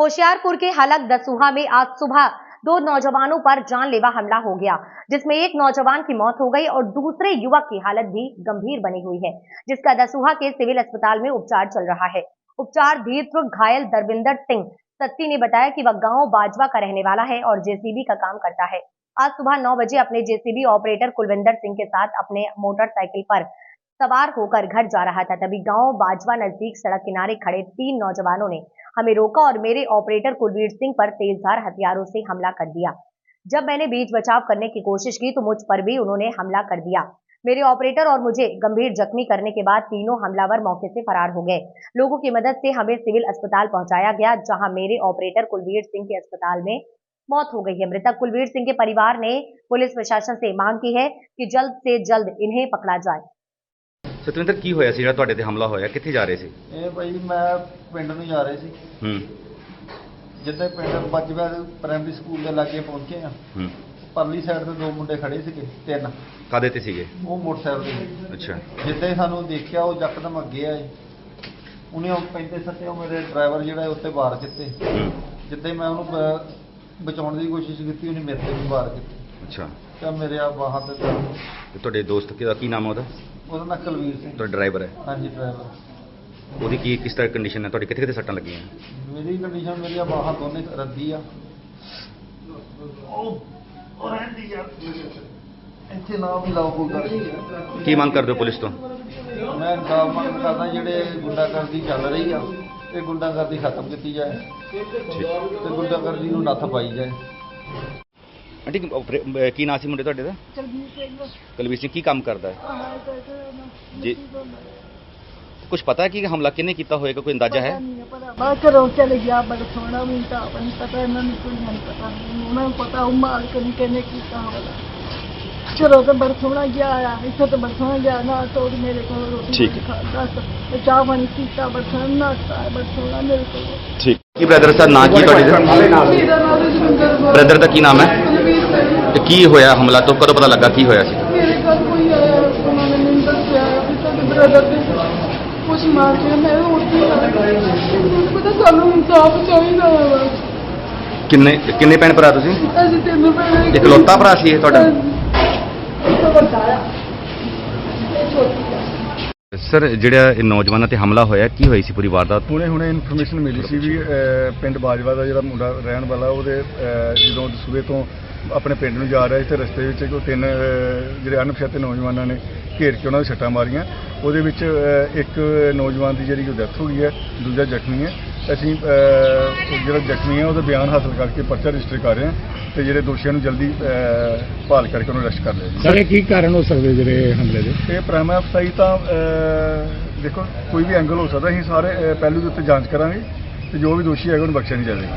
होशियारपुर के हलक दसूहा में आज सुबह दो नौजवानों पर जानलेवा हमला हो गया, जिसमें एक नौजवान की मौत हो गई और दूसरे युवक की हालत भी गंभीर बनी हुई है, जिसका दसूहा के सिविल अस्पताल में उपचार चल रहा है। उपचार धीरपुर घायल दरविंदर सिंह, सत्ती ने बताया कि वह गाँव बाजवा का रहने वाला है और जेसीबी का काम करता है। आज सुबह नौ बजे अपने जेसीबी ऑपरेटर कुलविंदर सिंह के साथ अपने मोटरसाइकिल पर सवार होकर घर जा रहा था। तभी गाँव बाजवा नज़दीक सड़क किनारे खड़े तीन नौजवानों ने हमें रोका और मेरे ऑपरेटर कुलवीर सिंह पर तेजधार हथियारों से हमला कर दिया। जब मैंने बीच बचाव करने की कोशिश की तो मुझ पर भी उन्होंने हमला कर दिया। मेरे ऑपरेटर और मुझे गंभीर जख्मी करने के बाद तीनों हमलावर मौके से फरार हो गए। लोगों की मदद से हमें सिविल अस्पताल पहुँचाया गया, जहाँ मेरे ऑपरेटर कुलवीर सिंह के अस्पताल में मौत हो गई है। मृतक कुलवीर सिंह के परिवार ने पुलिस प्रशासन से मांग की है कि जल्द से जल्द इन्हें पकड़ा जाए। ਸਤਵਿੰਦਰ ਕੀ ਹੋਇਆ ਸੀ ਜਿਹੜਾ ਤੁਹਾਡੇ ਤੇ ਹਮਲਾ ਹੋਇਆ? ਕਿੱਥੇ ਜਾ ਰਹੇ ਸੀ? ਇਹ ਭਾਈ ਮੈਂ ਪਿੰਡ ਨੂੰ ਜਾ ਰਹੇ ਸੀ। ਹੂੰ। ਜਿੱਦਾਂ ਪਿੰਡ ਬੱਜਵਾ ਪ੍ਰਾਇਮਰੀ ਸਕੂਲ ਦੇ ਲਾਗੇ ਪਹੁੰਚੇ ਆ। ਹੂੰ। ਪਰਲੀ ਸਾਈਡ ਤੇ ਦੋ ਮੁੰਡੇ ਖੜੇ ਸੀਗੇ ਤਿੰਨ। ਕਾਦੇ ਤੇ ਸੀਗੇ? ਉਹ ਮੋਟਰਸਾਈਕਲ ਤੇ। ਅੱਛਾ। ਜਿੱਦਾਂ ਹੀ ਸਾਨੂੰ ਦੇਖਿਆ ਉਹ ਯਕਦਮ ਅੱਗੇ ਆਏ। ਉਹਨੇ ਉਹ ਪੈਂਦੇ ਸੱਤੇ ਉਹ ਮੇਰੇ ਡਰਾਈਵਰ ਜਿਹੜਾ ਹੈ ਉੱਤੇ ਵਾਰ ਕੀਤੇ। ਹੂੰ। ਜਿੱਦਾਂ ਹੀ ਮੈਂ ਉਹਨੂੰ ਬ- ਬਚਾਉਣ ਦੀ ਕੋਸ਼ਿਸ਼ ਕੀਤੀ ਉਹਨੇ ਮੇਰੇ ਤੇ ਵੀ ਵਾਰ ਕੀਤੇ। ਅੱਛਾ। ਤਾਂ ਮੇਰੇ ਆ ਬਾਹਾਂ ਤੇ ਦਰਦ। ਤੇ ਤੁਹਾਡੇ ਦੋਸਤ ਕਿਹਦਾ ਕੀ ਨਾਮ ਹੈ ਉਹਦਾ? ਉਹਦਾ ਨਾਂ ਕੁਲਵੀਰ ਸਿੰਘ। ਤੁਹਾਡਾ ਡਰਾਈਵਰ ਹੈ? ਹਾਂਜੀ ਡਰਾਈਵਰ। ਉਹਦੀ ਕੀ ਕਿਸ ਤਰ੍ਹਾਂ ਕੰਡੀਸ਼ਨ ਹੈ? ਤੁਹਾਡੀ ਕਿੱਥੇ ਕਿੱਥੇ ਸੱਟਾਂ ਲੱਗੀਆਂ? ਮੇਰੀ ਕੰਡੀਸ਼ਨ ਮੇਰੀਆਂ ਬਾਹਾਂ ਦੋਨੇ ਰੱਦੀ ਆ। ਉਹ ਉਹ ਰਹਿੰਦੀ ਆ। ਇੱਥੇ ਨਾ ਵੀ ਲਾਓ ਕੋਈ ਗੱਲ ਕੀ ਮੰਗ ਕਰਦੇ ਹੋ ਪੁਲਿਸ ਤੋਂ? ਮੈਂ ਮੰਗ ਕਰਦਾ ਜਿਹੜੇ ਗੁੰਡਾਗਰਦੀ ਚੱਲ ਰਹੀ ਆ ਇਹ ਗੁੰਡਾਗਰਦੀ ਖਤਮ ਕੀਤੀ ਜਾਏ ਤੇ ਗੁੰਡਾਗਰਦੀ ਨੂੰ ਨੱਥ ਪਾਈ ਜਾਏ। ਆਂਟੀ ਆਪਰੇ- ਅਹ ਕੀ ਨਾਂ ਸੀ ਮੁੰਡੇ ਤੁਹਾਡੇ ਦਾ ਕੁਲਬੀਰ ਸਿੰਘ ਕੁਲਵੀਰ ਸਿੰਘ ਕੀ ਕੰਮ ਕਰਦਾ ਹੈ ਆਹ ਤੇ ਜੀ। ਕੁਝ ਪਤਾ ਹੈ ਕਿ ਹਮਲਾ ਕਿਹਨੇ ਕੀਤਾ ਹੋਏਗਾ ਕੋਈ ਅੰਦਾਜ਼ਾ ਹੈ ਪਤਾ ਬਾਹਰ ਘਰੋਂ ਚਲੇ ਗਿਆ ਬੜਾ ਸੋਹਣਾ ਵੀ ਤਾਂ ਆਪਾਂ ਨੂੰ ਪਤਾ ਇਹਨਾਂ ਨੂੰ ਕੋਈ ਨਹੀਂ ਪਤਾ ਉਹਨਾਂ ਨੂੰ ਪਤਾ ਉਹ ਮਾਲਕ ਨੇ ਕਿਹਨੇ ਕੀਤਾ ਹੋਣਾ ਚਲੋ ਤੇ ਬੜਾ ਸੋਹਣਾ ਗਿਆ ਆ ਇੱਥੇ ਤੇ ਬੜਾ ਸੋਹਣਾ ਗਿਆ ਨਾ ਤੋੜ ਮੇਰੇ ਕੋਲ ਰੋਟੀ ਠੀਕ ਹੈ। ਖਾਦਾ ਤੇ ਚਾਹ ਪਾਣੀ ਪੀਤਾ ਬੜਾ ਸੋਹਣਾ ਨਾਤਾ ਬੜਾ ਸੋਹਣਾ ਮੇਰੇ ਕੋਲ ਠੀਕ ਕੀ ਬ੍ਰਦਰ ਦਾ ਨਾਂ ਕੀ ਤੁਹਾਡੇ ਦਾ ਮੇਰਾ ਨਾਮ ਰਜਿੰਦਰ ਕੌਰ ਬ੍ਰਦਰ ਦਾ ਕੀ ਨਾਮ ਹੈ ਕੁਲਬੀਰ ਸਿੰਘ ਤੇ ਕੀ ਹੋਇਆ ਹਮਲਾ ਤੋਂ ਕਦੋਂ ਪਤਾ ਲੱਗਾ ਕੀ ਹੋਇਆ ਸੀ? ਮੇਰੇ ਘਰ ਕੋਈ ਆਇਆ ਉਹਨਾਂ ਨੇ ਮੈਨੂੰ ਦੱਸਿਆ ਵੀ ਤੁਹਾਡੇ ਬ੍ਰਦਰ ਦੇ ਕੁਝ ਮਾਰ ਕੇ ਮੈਂ ਉੱਠੀ ਆ ਮੈਨੂੰ ਪਤਾ ਸਾਨੂੰ ਇਨਸਾਫ ਚਾਹੀਦਾ ਵਾ। ਕਿੰਨੇ ਕਿੰਨੇ ਭੈਣ ਭਰਾ ਤੁਸੀਂ? ਅਸੀਂ ਤੈਨੂੰ ਭੈਣੇ ਇਕਲੌਤਾ ਭਰਾ ਸੀ ਇਹ ਤੁਹਾਡਾ ਇਹ ਤਾਂ ਵੱਡਾ ਆ ਇਹ ਛੋਟੀ ਆ ਸਰ ਜਿਹੜਾ ਇਹ ਨੌਜਵਾਨਾਂ ਤੇ ਹਮਲਾ ਹੋਇਆ ਕੀ ਹੋਈ ਸੀ ਪੂਰੀ ਵਾਰਦਾਤ ਹੁਣੇ ਹੁਣੇ ਇਨਫੋਰਮੇਸ਼ਨ ਮਿਲੀ ਸੀ ਵੀ ਅਹ, ਪਿੰਡ ਬਾਜਵਾ ਦਾ ਜਿਹੜਾ ਮੁੰਡਾ ਰਹਿਣ ਵਾਲਾ ਉਹਦੇ ਅਹ, ਜਦੋਂ ਸੂਬੇ ਤੋਂ ਆਪਣੇ ਪਿੰਡ ਨੂੰ ਜਾ ਰਿਹਾ ਸੀ ਤੇ ਰਸਤੇ ਵਿੱਚ ਕੋਈ ਤਿੰਨ ਅਹ, ਜਿਹੜੇ ਅਣਪਛਾਤੇ ਨੌਜਵਾਨਾਂ ਨੇ ਘੇਰ ਕੇ ਉਹਨਾਂ ਦੇ ਛੱਟਾਂ ਮਾਰੀਆਂ। ਉਹਦੇ ਵਿੱਚ ਅਹ, ਇੱਕ ਨੌਜਵਾਨ ਦੀ ਜਿਹੜੀ ਡੈਥ ਹੋ ਗਈ ਹੈ ਦੂਜਾ ਜ਼ਖਮੀ ਹੈ। ਅਸੀਂ ਅਹ, ਉਹ ਜਿਹੜਾ ਜ਼ਖਮੀ ਹੈ ਉਹਦਾ ਬਿਆਨ ਹਾਸਲ ਕਰਕੇ ਪਰਚਾ ਰਜਿਸਟਰ ਕਰ ਰਹੇ ਹਾਂ। ਤੇ ਜਿਹੜੇ ਦੋਸ਼ੀਆਂ ਨੂੰ ਜਲਦੀ ਅਹ, ਭਾਲ ਕਰਕੇ ਉਹਨੂੰ ਅਰੈਸਟ ਕਰ ਲਿਆ ਜੀ। ਸਰ ਇਹ ਕੀ ਕਾਰਨ ਹੋ ਸਕਦੇ ਜਿਹੜੇ ਹਮਲੇ ਦੇ? ਇਹ ਪ੍ਰਾਈਮ ਅਫਸਾਈ ਤਾਂ ਅਹ, ਦੇਖੋ ਕੋਈ ਵੀ ਐਂਗਲ ਹੋ ਸਕਦਾ ਅਸੀਂ ਸਾਰੇ ਅਹ, ਪਹਿਲੂ ਦੇ ਉੱਤੇ ਜਾਂਚ ਕਰਾਂਗੇ ਤੇ ਜੋ ਵੀ ਦੋਸ਼ੀ ਹੈਗਾ ਉਹਨੂੰ ਬਖਸ਼ਿਆ ਨਹੀਂ ਜਾਵੇਗਾ।